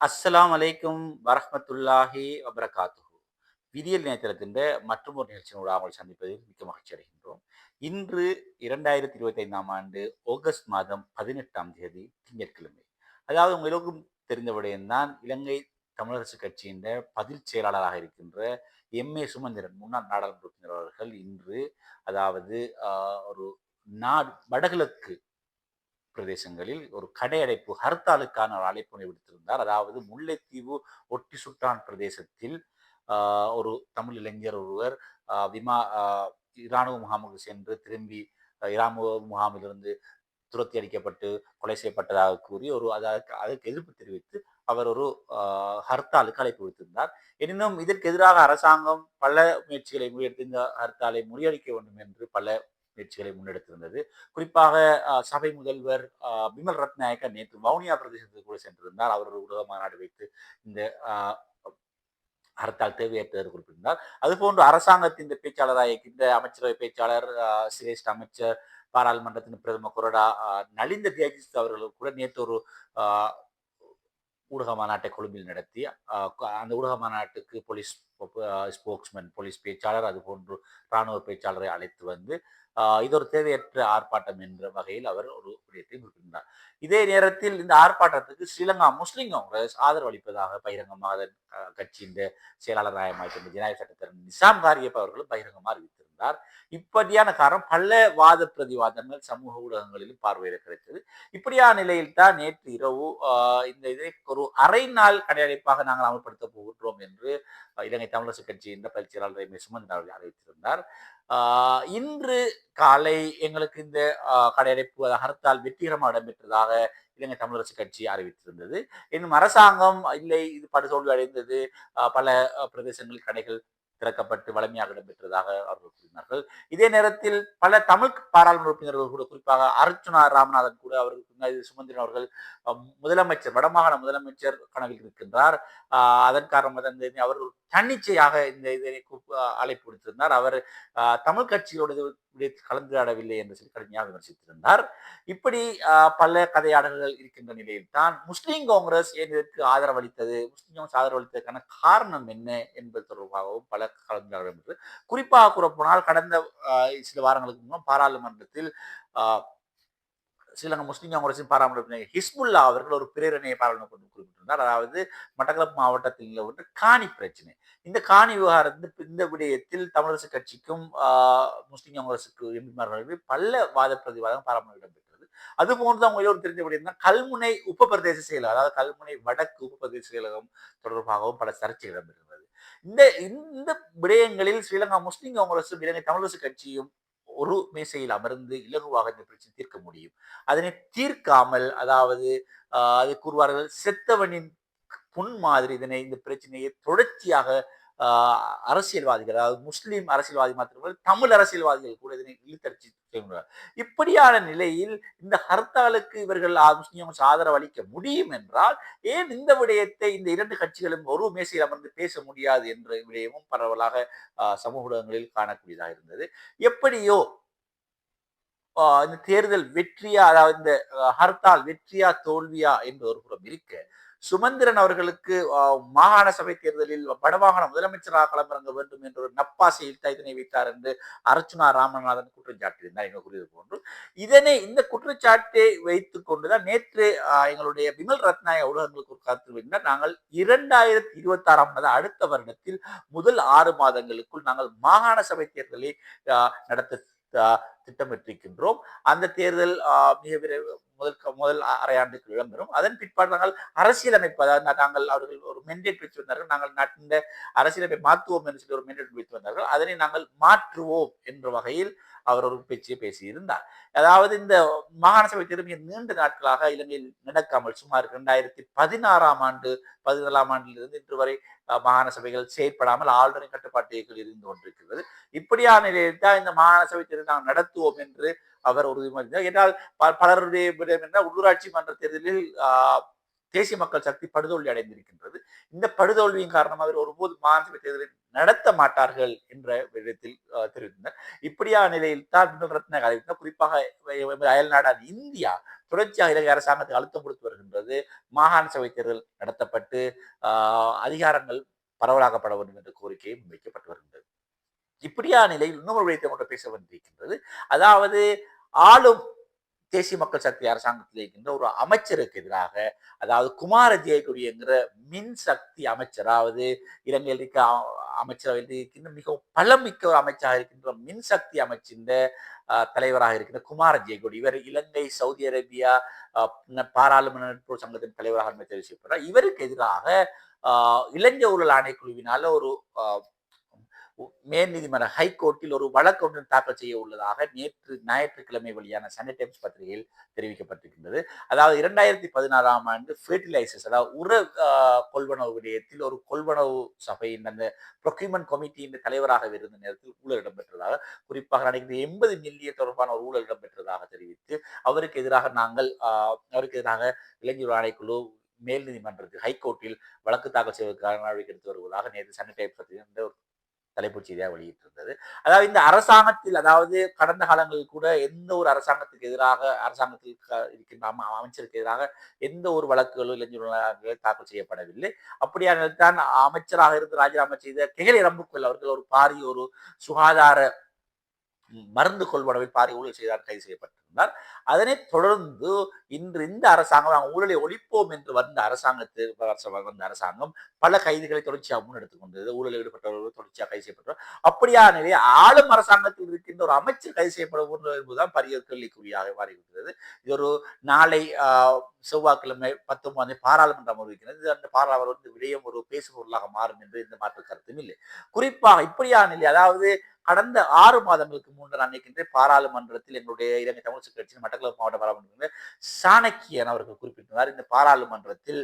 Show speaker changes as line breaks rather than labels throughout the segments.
அஸ்ஸலாம் அலைக்கும் வரஹமத்துல்லாஹி வபரகாத்துஹு. விதியல் நேத்திரத்தின் மற்றும் ஒரு நிகழ்ச்சியோடு அவங்களை சந்திப்பதில் மிக்க மகிழ்ச்சி அடைகின்றோம். இன்று இரண்டாயிரத்தி இருபத்தி ஐந்தாம் ஆண்டு ஆகஸ்ட் மாதம் பதினெட்டாம் தேதி திங்கட்கிழமை. அதாவது உங்க எல்லோருக்கும் தெரிந்த விடயம்தான் இலங்கை தமிழரசு கட்சியின் பதில் செயலாளராக இருக்கின்ற எம். ஏ. சுமந்திரன் முன்னாள் நாடாளுமன்ற உறுப்பினர் அவர்கள் இன்று அதாவது ஒரு நாடு வடகிழக்கு பிரதேசங்களில் ஒரு கடையடைப்பு ஹர்த்தாலுக்கான ஒரு அழைப்பினை விடுத்திருந்தார். அதாவது முல்லைத்தீவு ஒட்டி சுட்டான் பிரதேசத்தில் ஒரு தமிழ் இளைஞர் ஒருவர் விமா இராணுவ முகாமுக்கு சென்று திரும்பி இராணுவ முகாமிலிருந்து துரத்தி அடிக்கப்பட்டு கொலை செய்யப்பட்டதாக கூறி ஒரு அதற்கு அதற்கு எதிர்ப்பு தெரிவித்து அவர் ஒரு ஹர்த்தாலுக்கு அழைப்பு விடுத்திருந்தார். எனினும் இதற்கு எதிராக அரசாங்கம் பல முயற்சிகளை முயற்சி இந்த ஹர்த்தாலை முறியடிக்க வேண்டும் என்று பல முயற்சிகளை முன்னெடுத்திருந்தது. குறிப்பாக சபை முதல்வர் பிமல் ரத்நாயக்க நேற்று வவுனியா பிரதேசத்துக்கு கூட சென்றிருந்தார். அவர் ஒரு ஊடக மாநாடு வைத்து இந்த அஹ், ஹர்த்தால் தேவையற்றது குறிப்பிட்டிருந்தார். அதுபோன்று அரசாங்கத்தின் இந்த பேச்சாளராக இருக்கின்ற அமைச்சரவை பேச்சாளர் சிரேஷ்ட அமைச்சர் பாராளுமன்றத்தின் பிரதம கொறடா அஹ், நலிந்த தேஜிஸ் அவர்களும் கூட நேற்று ஒரு ஊடக மாநாட்டை கொழும்பில் நடத்தி அந்த ஊடக மாநாட்டுக்கு போலீஸ் ஸ்போக்ஸ்மேன் போலீஸ் பேச்சாளர் அதுபோன்று இராணுவ பேச்சாளரை அழைத்து வந்து இது ஒரு தேவையற்ற ஆர்ப்பாட்டம் என்ற வகையில் அவர் ஒரு விடயத்தை குறிப்பிட்டார் இதே நேரத்தில் இந்த ஆர்ப்பாட்டத்துக்கு ஸ்ரீலங்கா முஸ்லிம் காங்கிரஸ் ஆதரவு அளிப்பதாக பகிரங்கமாக கட்சியின் செயலாளராக மாற்றிருந்த ஜனநாயக சட்டத்தரன் நிசாம் காரியப் அவர்களும் பகிரங்கமாக அறிவித்திருந்தார். இப்படியான காரணம் பல வாத பிரதிவாதங்கள் சமூக ஊடகங்களிலும் பார்வையிட கிடைத்தது. இப்படியான நிலையில் தான் நேற்று இரவு ஆஹ், இந்த இதை ஒரு அரை நாள் கடையடைப்பாக நாங்கள் அமல்படுத்த போகின்றோம் என்று இலங்கை தமிழரசு கட்சியின் பயிற்சியாளர் சுமந்திரன் அவர்கள் அறிவித்திருந்தார். ஆஹ் இன்று காலை எங்களுக்கு இந்த ஆஹ், கடையடைப்பு ஹர்த்தால் வெற்றிகரமாக இடம்பெற்றதாக இலங்கை தமிழரசு கட்சி அறிவித்திருந்தது. இன்னும் அரசாங்கம் இல்லை இது படுதோல்வி அடைந்தது. பல பிரதேசங்களில் கடைகள் திறக்கப்பட்டு வலிமையாக இடம்பெற்றதாக அவர்கள் கூறினார்கள். இதே நேரத்தில் பல தமிழ் பாராளுமன்ற உறுப்பினர்கள் கூட குறிப்பாக அர்ச்சுனா ராமநாதன் கூட அவர்கள் சுமந்திரன் அவர்கள் முதலமைச்சர் வடமாகாண முதலமைச்சர் கனவில் இருக்கின்றார். அதன் காரணமாக அவர்கள் தன்னிச்சையாக இந்த இதை அழைப்பு விடுத்திருந்தார். அவர் ஆஹ் தமிழ் கட்சியோடு கலந்துரையாடவில்லை என்று சொல்லி கடுமையாக விமர்சித்திருந்தார். இப்படி ஆஹ் பல கதையாடல்கள் இருக்கின்ற நிலையில் தான் முஸ்லீம் காங்கிரஸ் ஏன் இதற்கு ஆதரவளித்தது? முஸ்லீம் காங்கிரஸ் ஆதரவளித்ததற்கான காரணம் என்ன என்பது தொடர்பாகவும் பல கலந்துரையாடல் குறிப்பாக கூறப்போனால் கடந்த சில வாரங்களுக்கு முன்னால் பாராளுமன்றத்தில் ஆஹ் ஸ்ரீலங்கா முஸ்லீம் காங்கிரசின் பாராளுமன்ற ஹிஸ்புல்லா அவர்கள் ஒரு பிரேரணையை பாராளுமன்ற குறிப்பிட்டிருந்தார். அதாவது மட்டக்களப்பு மாவட்டத்தில் நிலவுகின்ற காணி பிரச்சனை. இந்த காணி விவகாரத்தில் இந்த விடயத்தில் தமிழரசு கட்சிக்கும் ஆஹ், காங்கிரசுக்கு எம்பிமார்களுக்கு பல வாத பிரதிவாதம் பாராளுமன்றம் இடம்பெற்றது. அதுபோன்று அவங்க எல்லோரும் தெரிஞ்ச விடயம் கல்முனை உப பிரதேச செயலகம் அதாவது கல்முனை வடக்கு உப பிரதேச செயலகம் தொடர்பாகவும் பல சர்ச்சை இடம்பெற்றது. இந்த இந்த விடயங்களில் ஸ்ரீலங்கா முஸ்லீம் காங்கிரஸ் இலங்கை தமிழரசு கட்சியும் ஒரு மேசையில் அமர்ந்து இலகுவாக இந்த பிரச்சனை தீர்க்க முடியும். அதனை தீர்க்காமல் அதாவது ஆஹ், அது கூறுவார்கள் செத்தவனின் புண் மாதிரி இதனை இந்த பிரச்சனையை தொடர்ச்சியாக அரசியல்வாதிகள் அதாவது முஸ்லீம் அரசியல்வாதி மாத்திரமல்ல தமிழ் அரசியல்வாதிகள் கூட இதனை இழுத்தரிச்சு இப்படியான நிலையில் இந்த ஹர்த்தாலுக்கு இவர்கள் ஆ- ஆதரவு அளிக்க முடியும் என்றால் ஏன் இந்த விடயத்தை இந்த இரண்டு கட்சிகளும் ஒரு மேசையில் அமர்ந்து பேச முடியாது என்ற விடயமும் பரவலாக சமூக ஊடகங்களில் காணக்கூடியதாக இருந்தது. எப்படியோ ஆஹ் இந்த தேர்தல் வெற்றியா அதாவது இந்த ஹர்த்தால் வெற்றியா தோல்வியா என்று ஒரு புறம் இருக்க சுமந்திரன் அவர்களுக்கு மாகாண சபை தேர்தலில் வடமாகாண முதலமைச்சராக களமிறங்க வேண்டும் என்ற ஒரு நப்பாசையில் இதனை வைத்தார் என்று அர்ச்சுனா ராமநாதன் குற்றம் என்று கூறியது போன்று. இதனை இந்த குற்றச்சாட்டை வைத்துக் கொண்டுதான் நேற்று எங்களுடைய விமல் ரத்னாய ஊடகங்களுக்கு ஒரு கருத்து வைத்தார் நாங்கள் இரண்டாயிரத்தி இருபத்தி ஆறாம் அடுத்த வருடத்தில் முதல் ஆறு மாதங்களுக்குள் நாங்கள் மாகாண சபை தேர்தலை ஆஹ், நடத்த ஆஹ், திட்டமிட்டிருக்கின்றோம். அந்த தேர்தல் மிக விரைவு முதல் முதல் அரையாண்டுக்கு விளம்பரம் அதன் பிற்பாடு நாங்கள் அரசியலமைப்பு அதாவது நாங்கள் அவர்கள் ஒரு மெண்டேட் வைத்து வந்தார்கள் நாங்கள் நாட்டின் அரசியலமைப்பை மாற்றுவோம் என்று சொல்லி ஒரு மெண்டேட் வைத்து வந்தார்கள் அதனை நாங்கள் மாற்றுவோம் என்ற வகையில் அவர் ஒரு பேச்சியை பேசியிருந்தார். அதாவது இந்த மாகாண சபை தேர்தல் நீண்ட நாட்களாக இலங்கையில் நடக்காமல் சுமார் இரண்டாயிரத்தி பதினாறாம் ஆண்டு பதினாலாம் ஆண்டிலிருந்து இன்று வரை மாகாண சபைகள் செயற்படாமல் ஆளுநரின் கட்டுப்பாட்டுகள் இருந்து கொண்டிருக்கிறது. இப்படியான நிலையில் தான் இந்த மாகாண சபை தேர்தல் நடத்துவோம் என்று அவர் உறுதிமொழி என்றால் பலருடைய என்றால் உள்ளூராட்சி மன்ற தேர்தலில் ஆஹ், தேசிய மக்கள் சக்தி படுதோல்வி அடைந்திருக்கின்றது. இந்த படுதோல்வியின் காரணமாக அவர் ஒருபோது மாநில தேர்தலை நடத்த மாட்டார்கள் என்ற விதத்தில் தெரிவித்தனர். இப்படியான நிலையில் தான் விமல் ரத்னா குறிப்பாக அயல் நாடான இந்தியா தொடர்ச்சியாக இலங்கை அரசாங்கத்துக்கு அழுத்தம் கொடுத்து வருகின்றது. மாகாண சபை தேர்தல் நடத்தப்பட்டு ஆஹ், அதிகாரங்கள் பரவலாக்கப்பட வேண்டும் என்ற கோரிக்கையும் வைக்கப்பட்டு வருகின்றது. இப்படியான நிலையில் இன்னொரு விடயத்தை கொண்டு பேச வந்திருக்கின்றது. அதாவது ஆளும் தேசிய மக்கள் சக்தி அரசாங்கத்தில் இருக்கின்ற ஒரு அமைச்சருக்கு எதிராக அதாவது குமார ஜெயக்குடிங்கிற மின் சக்தி அமைச்சர் அதாவது இலங்கையில் இருக்க அ- அமைச்சரவையில் இருக்கின்ற மிகவும் பலமிக்க ஒரு அமைச்சராக இருக்கின்ற மின் சக்தி அமைச்சின் தலைவராக இருக்கின்ற குமார ஜெயக்குடி இவர் இலங்கை சவுதி அரேபியா பாராளுமன்ற நட்பு சங்கத்தின் தலைவராக அண்மை இவருக்கு எதிராக ஆஹ், இலங்கை ஊழல் ஆணைக்குழுவினால ஒரு மேல் நீதிமன்ற ஹைகோர்ட்டில் ஒரு வழக்கு ஒன்று தாக்கல் செய்ய உள்ளதாக நேற்று ஞாயிற்றுக்கிழமை வெளியான சண்டே டைம்ஸ் பத்திரிகையில் தெரிவிக்கப்பட்டிருக்கின்றது. அதாவது இரண்டாயிரத்தி பதினாறாம் ஆண்டு ஃபெர்டிலைசர்ஸ் அதாவது உர கொள்வனவு விடயத்தில் ஒரு கொள்வனவு சபையின் அந்த ப்ரொக்யூமெண்ட் கமிட்டியின் தலைவராக இருந்த நேரத்தில் ஊழல் இடம்பெற்றதாக குறிப்பாக நினைக்கிற எண்பது மில்லியன் தொடர்பான ஒரு ஊழல் இடம்பெற்றதாக தெரிவித்து அவருக்கு எதிராக நாங்கள் அவருக்கு எதிராக இளைஞர் ஆணைக்குழு மேல் நீதிமன்றத்தில் ஹைகோர்ட்டில் வழக்கு தாக்கல் செய்வதற்கான நடவடிக்கை எடுத்து வருவதாக நேற்று சண்டே டைம்ஸ் பத்திரிகை ஒரு தலைப்புச் செய்தியாக வெளியிட்டிருந்தது. அதாவது இந்த அரசாங்கத்தில் அதாவது கடந்த காலங்களில் கூட எந்த ஒரு அரசாங்கத்துக்கு எதிராக அரசாங்கத்தில் இருக்கின்ற அமைச்சருக்கு எதிராக எந்த ஒரு வழக்குகளும் இளைஞர்கள் தாக்கல் செய்யப்படவில்லை. அப்படியான தான் அமைச்சராக இருந்து ராஜினாமா செய்த கெகலி ரம்புக்குள் அவர்கள் ஒரு பாரிய ஒரு சுகாதார மருந்து கொள்வனவில் பாரி ஊழல் செய்தார் கைது செய்யப்பட்டிருந்தார். அதனைத் தொடர்ந்து இன்று இந்த அரசாங்கம் நாங்கள் ஊழலை ஒழிப்போம் என்று வந்த அரசாங்கத்தில் வந்த அரசாங்கம் பல கைதுகளை தொடர்ச்சியாக முன்னெடுத்துக் கொண்டது. ஊழலில் ஈடுபட்டவர்கள் தொடர்ச்சியாக கைது செய்யப்பட்டவர். அப்படியான நிலையை ஆளும் அரசாங்கத்தில் இருக்கின்ற ஒரு அமைச்சர் கைது செய்யப்பட வேண்டும் என்பதுதான் பரிய கேள்விக்குறியாக மாறிவிட்டது. இது ஒரு நாளை செவ்வாய்க்கிழமை பத்தொன்பதாம் பாராளுமன்றம் அறிவிக்கிறது. அந்த பாராளுமன்றம் வந்து விடயம் ஒரு பேசுபொருளாக மாறும் என்று எந்த மாற்று கருத்தும் இல்லை. குறிப்பாக இப்படியான நிலை அதாவது கடந்த ஆறு மாதங்களுக்கு முன்னர் அன்னைக்கின்ற பாராளுமன்றத்தில் எங்களுடைய இலங்கை தமிழ் கட்சியின் மட்டக்களப்பு மாவட்ட பாராளுமன்ற சாணக்கியன் அவர்கள் குறிப்பிட்டிருந்தார். இந்த பாராளுமன்றத்தில்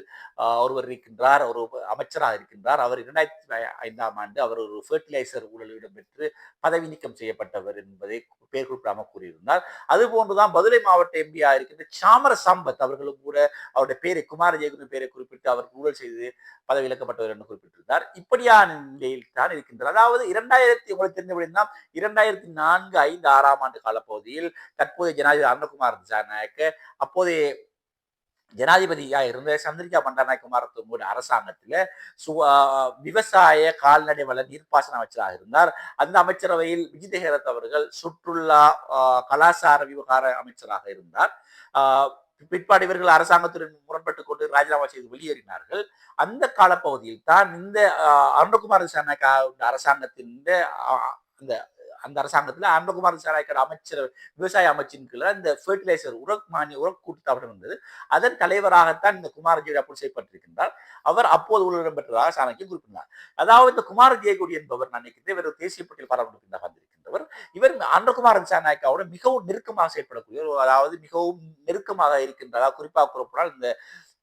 ஒருவர் இருக்கின்றார் ஒரு அமைச்சராக இருக்கின்றார். அவர் இரண்டாயிரத்தி ஐந்தாம் ஆண்டு அவர் ஒரு ஃபெர்டிலைசர் ஊழலிடம் பெற்று பதவி நீக்கம் செய்யப்பட்டவர் என்பதை பேர் குறிப்பிடாமல் கூறியிருந்தார். அதுபோன்றுதான் மதுரை மாவட்ட எம்பியா இருக்கின்ற சாமர சம்பத் அவர்களும் கூட அவருடைய பேரை குமார ஜெயகுரு பேரை குறிப்பிட்டு அவர் ஊழல் செய்து பதவி இழக்கப்பட்டவர் என்று குறிப்பிட்டிருந்தார். இப்படியான நிலையில் தான் இருக்கின்றார். அதாவது இரண்டாயிரத்தி உங்களுக்கு தெரிஞ்சபடினா இரண்டாயிரத்தி நான்கு ஐந்து ஆறாம் ஆண்டு காலப்பகுதியில் தற்போதைய ஜனாதிபதி அருணகுமார் திசாநாயக்க அப்போதைய ஜனாதிபதியாக இருந்த சந்திரிகா பண்டாரநாயக்க குமாரத்துவங்களோட அரசாங்கத்தில் சு விவசாய கால்நடை வள நீர்ப்பாசன அமைச்சராக இருந்தார். அந்த அமைச்சரவையில் விஜய் தேகரத் அவர்கள் சுற்றுலா ஆஹ் கலாசார விவகார அமைச்சராக இருந்தார். பிற்பாடு இவர்கள் அரசாங்கத்துடன் முரண்பட்டு கொண்டு ராஜினாமா செய்து வெளியேறினார்கள். அந்த காலப்பகுதியில் தான் இந்த ஆஹ் அருணகுமார் அரசாங்கத்தின் ஆஹ் அந்த அந்த அரசாங்கத்தில் அன்பகுமார் திசாநாயக்கர் அமைச்சர் விவசாய அமைச்சின் கீழே இந்த ஃபெர்டிலைசர் உரக் மானிய உரக் கூட்டுத்தாபனம் இருந்தது அதன் தலைவராகத்தான் இந்த குமாரஜி அப்போது செய்யப்பட்டிருக்கின்றார் அவர் அப்போது உலகம் பெற்றதாக சாணக்கியம் குறிப்பிட்டார். அதாவது இந்த குமார ஜெயகுடி என்பவர் நினைக்கிறது இவர் தேசிய பட்டியல் பாராளுமன்றத்தில் வந்திருக்கின்றவர். இவர் அன்பகுமார் சாநாயக்காவோட மிகவும் நெருக்கமாக செயல்படக்கூடிய அதாவது மிகவும் நெருக்கமாக இருக்கின்றதா குறிப்பாக கூறப்படால் இந்த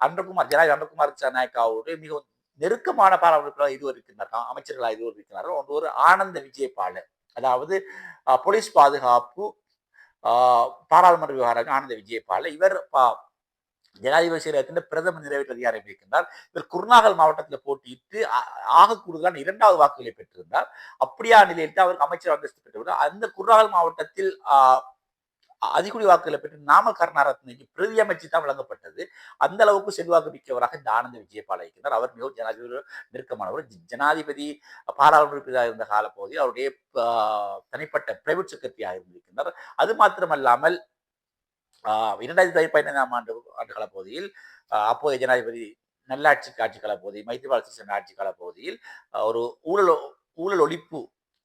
அன்றகுமார் ஜனாதிபதி அன்றகுமார் திசாநாயக்காவோடு மிகவும் நெருக்கமான பாராளுமன்ற இதுவர் இருக்கின்றார் அமைச்சர்களாக இதுவர் இருக்கிறார்கள் ஒன்று ஒரு ஆனந்த விஜயபால அதாவது போலீஸ் பாதுகாப்பு ஆஹ், பாராளுமன்ற விவகாரங்கள் ஆனந்த விஜயபால இவர் ஜனாதிபதி செயலகத்தின் பிரதம நிறைவேற்று அதிகாரம் இருக்கின்றார் இவர் குருநாகல் மாவட்டத்தில் போட்டியிட்டு ஆக கூடுதலான இரண்டாவது வாக்குகளை பெற்றிருந்தார். அப்படியா நிலையில் தான் அவருக்கு அமைச்சர் அந்தஸ்து பெற்றுவிட்டார் அந்த குருநாகல் மாவட்டத்தில் ஆஹ், அதிகுடி வாக்குகளை பெற்று நாம கருணாரத்னைக்கு பிரதி அமைச்சு தான் வழங்கப்பட்டது. அந்த அளவுக்கு செல்வாக்கு மிக்கவராக இந்த ஆனந்த விஜயபால இருக்கிறார் அவர் மிகவும் ஜனாதிபதி நெருக்கமானவர். ஜனாதிபதி பாராளுமன்ற உறுப்பினராக இருந்த காலப்பகுதியில் அவருடைய தனிப்பட்ட பிரைவேட் செக்ரட்டரியாக இருந்திருக்கின்றார் அது மாத்திரமல்லாமல் இரண்டாயிரத்தி பதினைந்தாம் ஆண்டு ஆண்டு காலப்பகுதியில் அப்போதைய ஜனாதிபதி நல்லாட்சி ஆட்சி காலப்பகுதி மைத்திரிபால சிறிசேன ஆட்சி காலப்பகுதியில் ஒரு ஊழல் ஊழல் ஒழிப்பு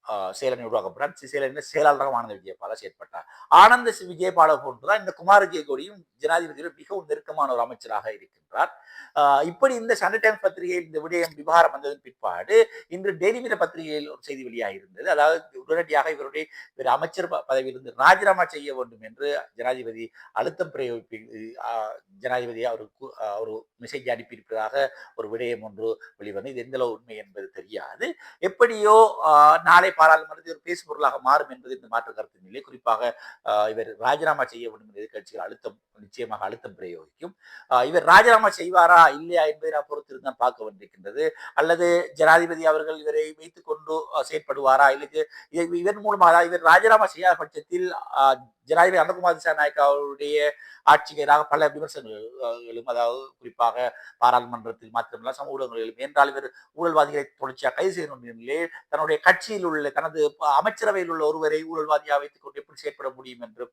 சேலனை செயலனை உருவாக்கப்பட்டார் சி- செயலாளராக ஆனந்த விஜயபால செயற்பட்டார். ஆனந்த சி- விஜயபால போன்றுதான் இந்த குமார ஜெயகோடியும் ஜனாதிபதியும் மிகவும் நெருக்கமான ஒரு அமைச்சராக இருக்கின்றார். ஆஹ், இப்படி இந்த சண்டே டைம்ஸ் பத்திரிகையில் இந்த விடயம் விவகாரம் வந்ததன் பிற்பாடு இன்று டெய்லி மிர பத்திரிகையில் ஒரு செய்தி வெளியாக இருந்தது அதாவது உடனடியாக இவருடைய இவர் அமைச்சர் பதவியிலிருந்து ராஜினாமா செய்ய வேண்டும் என்று ஜனாதிபதி அழுத்தம் பிரயோகிப்பி ஆஹ், ஜனாதிபதி அவருக்கு ஒரு மெசேஜ் அனுப்பியிருப்பதாக ஒரு விடயம் ஒன்று வெளிவந்து இது எந்தளவு உண்மை என்பது தெரியாது. எப்படியோ ஆஹ், நாளை பாராளுமன்றத்தில் ஒரு பேசு பொருளாக மாறும் என்பது இந்த மாற்று கருத்து நிலை. குறிப்பாக இவர் ராஜினாமா செய்ய வேண்டும் என்ற எதிர்கட்சிகள் அழுத்தம் நிச்சயமாக அழுத்தம் பிரயோகிக்கும். இவர் ராஜினாமா செய்வாரா இல்லையா என்பதை நான் பொறுத்திருந்தான் பார்க்க வேண்டியிருக்கின்றது அல்லது ஜனாதிபதி அவர்கள் இவரை வைத்துக் கொண்டு செயற்படுவாரா இல்லை இது- இதன் மூலமாக இவர் ராஜினாமா செய்யாத பட்சத்தில் ஜனாதிபதி அனகுமார் திசாநாயக் அவருடைய ஆட்சிக்கு எதிராக பல விமர்சனங்களும் அதாவது குறிப்பாக பாராளுமன்றத்தில் மாத்திரமல்ல சமூக ஊடகங்களிலும் என்றால் இவர் ஊழல்வாதிகளை தொடர்ச்சியாக கைது செய்யும் நிலையிலே தன்னுடைய கட்சியில் உள்ள தனது அமைச்சரவையில் உள்ள ஒருவரை ஊழல்வாதியாக வைத்துக் கொண்டு எப்படி செயற்பட முடியும் என்று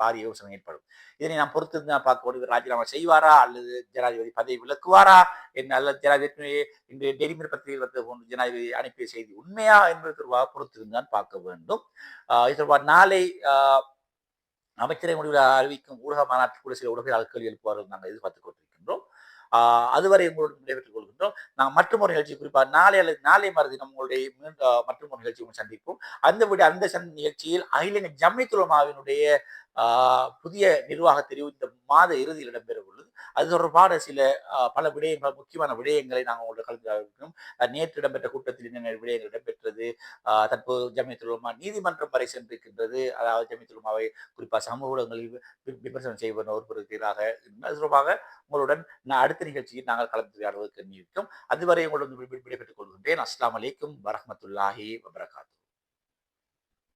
பாரிய யோசனை ஏற்படும். இதனை நாம் பொறுத்து தான் பார்க்க முடியும் ராஜினாமா செய்வாரா அல்லது ஜனாதிபதி பதவி விலக்குவாரா என்ன அல்லது ஜனாதிபதி இன்று டெலிமிர் பத்திரிகையில் வந்த போன்று ஜனாதிபதி அனுப்பிய செய்தி உண்மையா என்பது தொடர்பாக பொறுத்து தான் பார்க்க வேண்டும். ஆஹ் இது தொடர்பாக நாளை ஆஹ் அமைச்சரை முடிவில் அறிவிக்கும் ஊடக மாநாட்டில் சில ஊடகங்கள் கேள்வி எழுப்புவார்கள் நாங்கள் எதிர்பார்த்துக் கொண்டிருக்கின்றோம் அதுவரை உங்களுடன் விடைபெற்றுக் கொள்கின்றோம். நாங்கள் மற்றும் ஒரு நிகழ்ச்சி குறிப்பாக நாளை அல்லது நாளை மறுதினம் நம்மளுடைய மீண்டும் மற்றும் ஒரு நிகழ்ச்சி சந்திப்போம். அந்த விட அந்த நிகழ்ச்சியில் அகில இலங்கை ஜம்மித்துலமாவினுடைய புதிய நிர்வாக தெரிவு இந்த மாத இறுதியில் இடம்பெற உள்ளது. அது தொடர்பான சில பல விடயங்கள் முக்கியமான விடயங்களை நாங்கள் உங்களோட கலந்து நேற்று இடம்பெற்ற கூட்டத்தில் என்னென்ன விடயங்கள் இடம்பெற்றது தற்போது ஜமியத்துலமா நீதிமன்றம் வரை சென்றிருக்கின்றது அதாவது ஜமியத்துலமாவை குறிப்பாக சமூக ஊடகங்களில் விமர்சனம் செய்வன ஒருவருக்கு அது தொடர்பாக உங்களுடன் நான் அடுத்த நிகழ்ச்சியில் நாங்கள் கலந்துரையாடுவதற்கு எண்ணியிருக்கோம் அதுவரை உங்களுடன் விடைபெற்றுக் கொள்கின்றேன். அஸ்லாம் அலைக்கும் வரமத்துல்லாஹி வபரகாத்து.